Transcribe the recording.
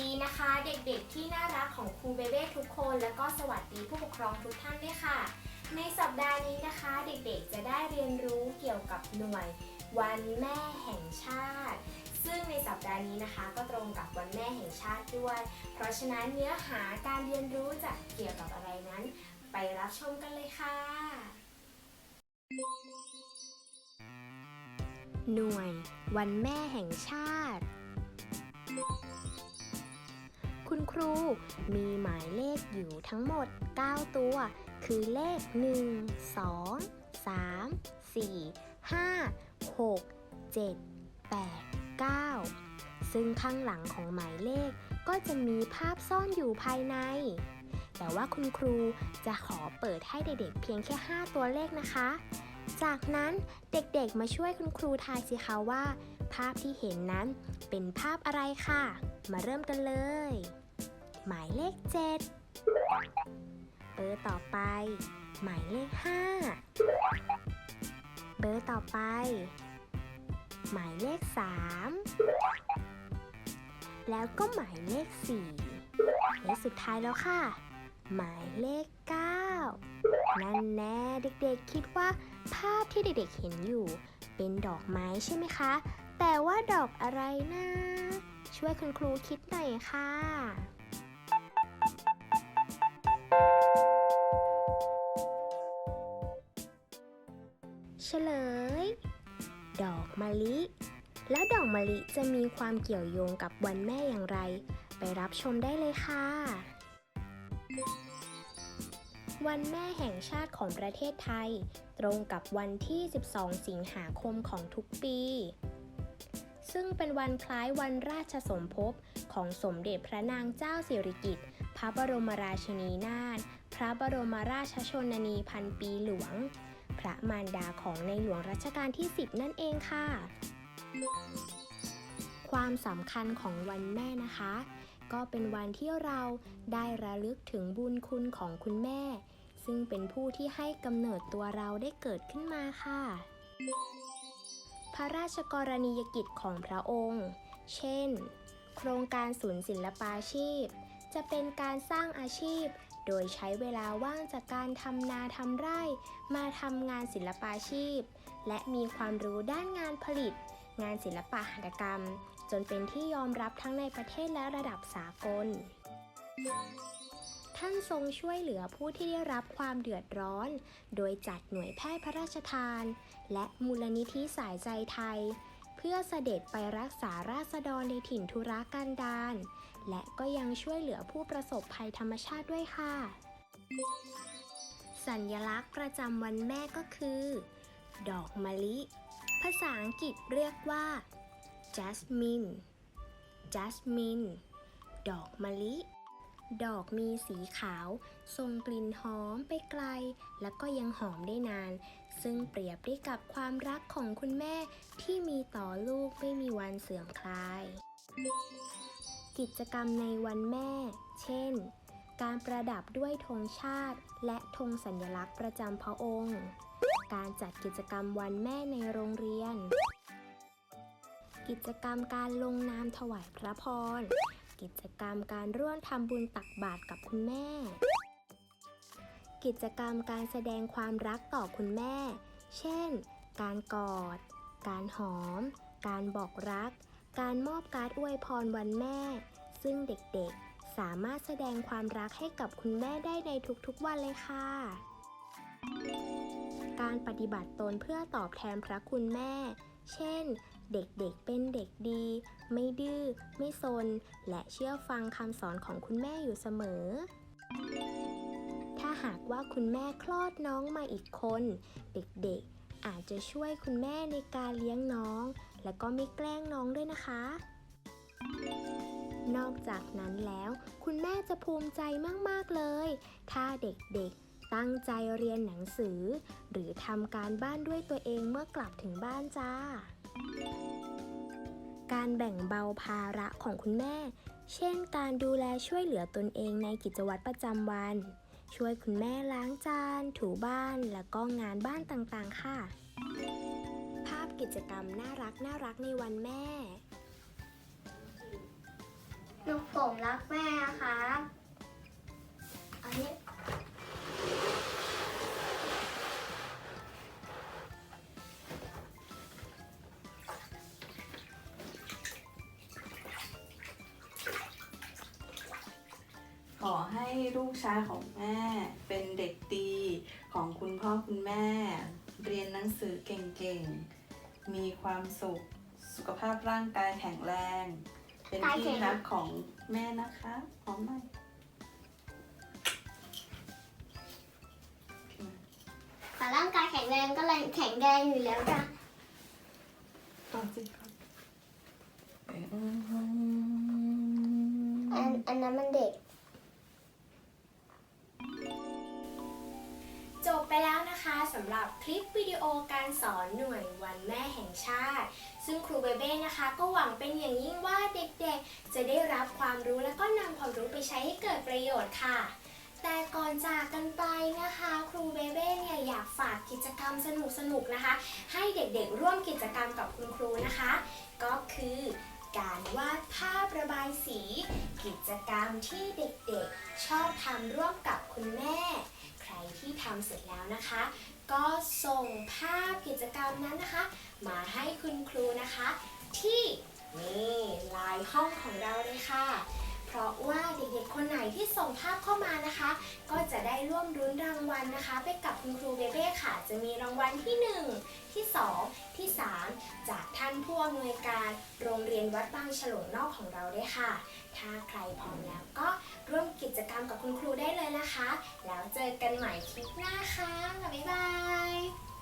ดีนะคะ เด็กๆที่น่ารักของครูเบเบ้ทุกคน แล้วก็สวัสดีผู้ปกครองทุกท่านด้วยค่ะ ในสัปดาห์นี้นะคะ เด็กๆจะได้เรียนรู้เกี่ยวกับหน่วย วันแม่แห่งชาติ ซึ่งในสัปดาห์นี้นะคะ ก็ตรงกับวันแม่แห่งชาติด้วย เพราะฉะนั้นเนื้อหาการเรียนรู้จะเกี่ยวกับอะไรนั้น ไปรับชมกันเลยค่ะ หน่วย วันแม่แห่งชาติ ครู มีหมายเลขอยู่ทั้งหมด 9 ตัว คือเลข 1 2 3 4 5 6 7 8 9 ซึ่งข้างหลังของหมายเลขก็จะมีภาพซ่อนอยู่ภายใน แต่ว่าคุณครูจะขอเปิดให้เด็กๆเพียงแค่ 5 ตัวเลขนะคะ จากนั้นเด็กๆมาช่วยคุณครูทายสิคะว่า ภาพที่เห็นนั้นเป็นภาพอะไรค่ะ มาเริ่มกันเลย หมายเลข 7 เบอร์ต่อไป หมายเลข 5 เบอร์ต่อไป หมายเลข 3 แล้วก็หมายเลข 4 และสุดท้ายแล้วค่ะ หมายเลข 9 นั่นแน่เด็กๆคิดว่าภาพที่เด็กๆเห็นอยู่เป็นดอกไม้ใช่ไหมคะ แต่ว่าดอกอะไรนะ ช่วยคุณครูคิดหน่อยค่ะ เฉลย ดอกมะลิ แล้วดอกมะลิจะมีความเกี่ยวโยงกับวันแม่อย่างไร ไปรับชมได้เลยค่ะ วันแม่แห่งชาติของประเทศไทย ตรงกับวันที่ 12 สิงหาคมของทุกปี ซึ่งเป็นวันคล้ายวันราชสมภพของสมเด็จพระนางเจ้าสิริกิติ์พระบรมราชินีนาถพระบรมราชชนนีพันปีหลวง พระมารดาของในหลวงรัชกาลที่ 10 นั่นเองค่ะ ความสำคัญของวันแม่นะคะ ก็เป็นวันที่เราได้ระลึกถึงบุญคุณของคุณแม่ ซึ่งเป็นผู้ที่ให้กำเนิดตัวเราได้เกิดขึ้นมาค่ะ พระราชกรณียกิจของพระองค์ เช่น โครงการศูนย์ศิลปาชีพ จะเป็นการสร้างอาชีพ โดยใช้เวลาว่างจากการทำนาทำไร่ มาทำงานศิลปาชีพ และมีความรู้ด้านงานผลิต งานศิลปะหัตถกรรม จนเป็นที่ยอมรับทั้งในประเทศและระดับสากล ท่านทรงช่วยเหลือผู้ที่ได้รับความเดือดร้อน โดยจัดหน่วยแพทย์พระราชทาน และมูลนิธิสายใจไทย พื่อเสด็จไปรักษาราษฎรในถิ่นธุรกันดารและก็ยังช่วยเหลือผู้ประสบภัยธรรมชาติด้วยค่ะ สัญลักษณ์ประจำวันแม่ก็คือ ดอกมะลิ ภาษาอังกฤษเรียกว่า jasmine jasmine ดอกมะลิ ดอกมีสีขาวทรงกลิ่นหอมไปไกล และก็ยังหอมได้นาน ซึ่งเปรียบได้กับความรักของคุณแม่ที่มีต่อลูกไม่มีวันเสื่อมคลาย กิจกรรมในวันแม่ เช่น การประดับด้วยธงชาติ และธงสัญลักษณ์ประจำพระองค์ การจัดกิจกรรมวันแม่ในโรงเรียน กิจกรรมการลงนามถวายพระพร กิจกรรมการร่วมทำบุญตักบาตรกับคุณแม่ กิจกรรมการแสดงความรักต่อคุณแม่ เช่น การกอด การหอม การบอกรัก การมอบการ์ดอวยพรวันแม่ ซึ่งเด็กๆ สามารถแสดงความรักให้กับคุณแม่ได้ในทุกๆวันเลยค่ะ การปฏิบัติตนเพื่อตอบแทนพระคุณแม่ เช่น เด็กๆเป็นเด็กดี ไม่ดื้อ ไม่ซน และเชื่อฟังคำสอนของคุณแม่อยู่เสมอ ถ้าหากว่าคุณแม่คลอดน้องมาอีกคน เด็กๆ อาจจะช่วยคุณแม่ในการเลี้ยงน้อง และก็ไม่แกล้งน้องด้วยนะคะ นอกจากนั้นแล้ว คุณแม่จะภูมิใจมากๆเลย ถ้าเด็กๆ ตั้งใจเรียนหนังสือ หรือทำการบ้านด้วยตัวเองเมื่อกลับถึงบ้านจ้า การแบ่งเบาภาระของคุณแม่ เช่น การดูแลช่วยเหลือตนเองในกิจวัตรประจำวัน ช่วยคุณแม่ล้างจาน ถูบ้าน แล้วก็งานบ้านต่างๆ ค่ะ ภาพกิจกรรมน่ารักน่ารักในวันแม่ ลูกป่ผมรักแม่นะครับอันนี้ ขอให้ลูกชายของแม่เป็นเด็กดีของคุณพ่อคุณแม่ เรียนหนังสือเก่งๆ มีความสุข สุขภาพร่างกายแข็งแรง เป็นที่รักของแม่นะคะหอมไหมแต่ร่างกายแข็งแรงก็แรงแข็งแรงอยู่แล้วจ้ะต่อสิครับ แล้วนะคะสำหรับคลิปวิดีโอการสอนหน่วยวันแม่แห่งชาติ ซึ่งครูเบเบ้นะคะ ก็หวังเป็นอย่างยิ่งว่าเด็กๆ จะได้รับความรู้และก็นำความรู้ไปใช้ให้เกิดประโยชน์ค่ะ แต่ก่อนจากกันไปนะคะ ครูเบเบ้เนี่ยอยากฝากกิจกรรมสนุกๆนะคะ ให้เด็กๆ ร่วมกิจกรรมกับคุณครูนะคะ ก็คือการวาดภาพระบายสี กิจกรรมที่เด็กๆ ชอบทำร่วมกับคุณแม่ ที่ทำเสร็จแล้วนะคะ ก็ส่งภาพกิจกรรมนั้นนะคะ มาให้คุณครูนะคะ ที่นี่ไลน์ห้องของเราเลยค่ะ เพราะว่าเด็กๆคนไหนที่ส่งภาพเข้ามานะคะ ก็จะได้ร่วมรุ้นรางวัลนะคะ ไปกับคุณครูเบเบ้ค่ะ จะมีรางวัลที่ 1 ที่ 2 ที่ 3 จากท่านผู้อำนวยการโรงเรียนวัดบางฉลงนอกของเราด้วยค่ะ ถ้าใครพร้อมแล้วก็ร่วมกิจกรรมกับคุณครูได้เลยนะคะ แล้วเจอกันใหม่คลิปหน้าค่ะบ๊ายบาย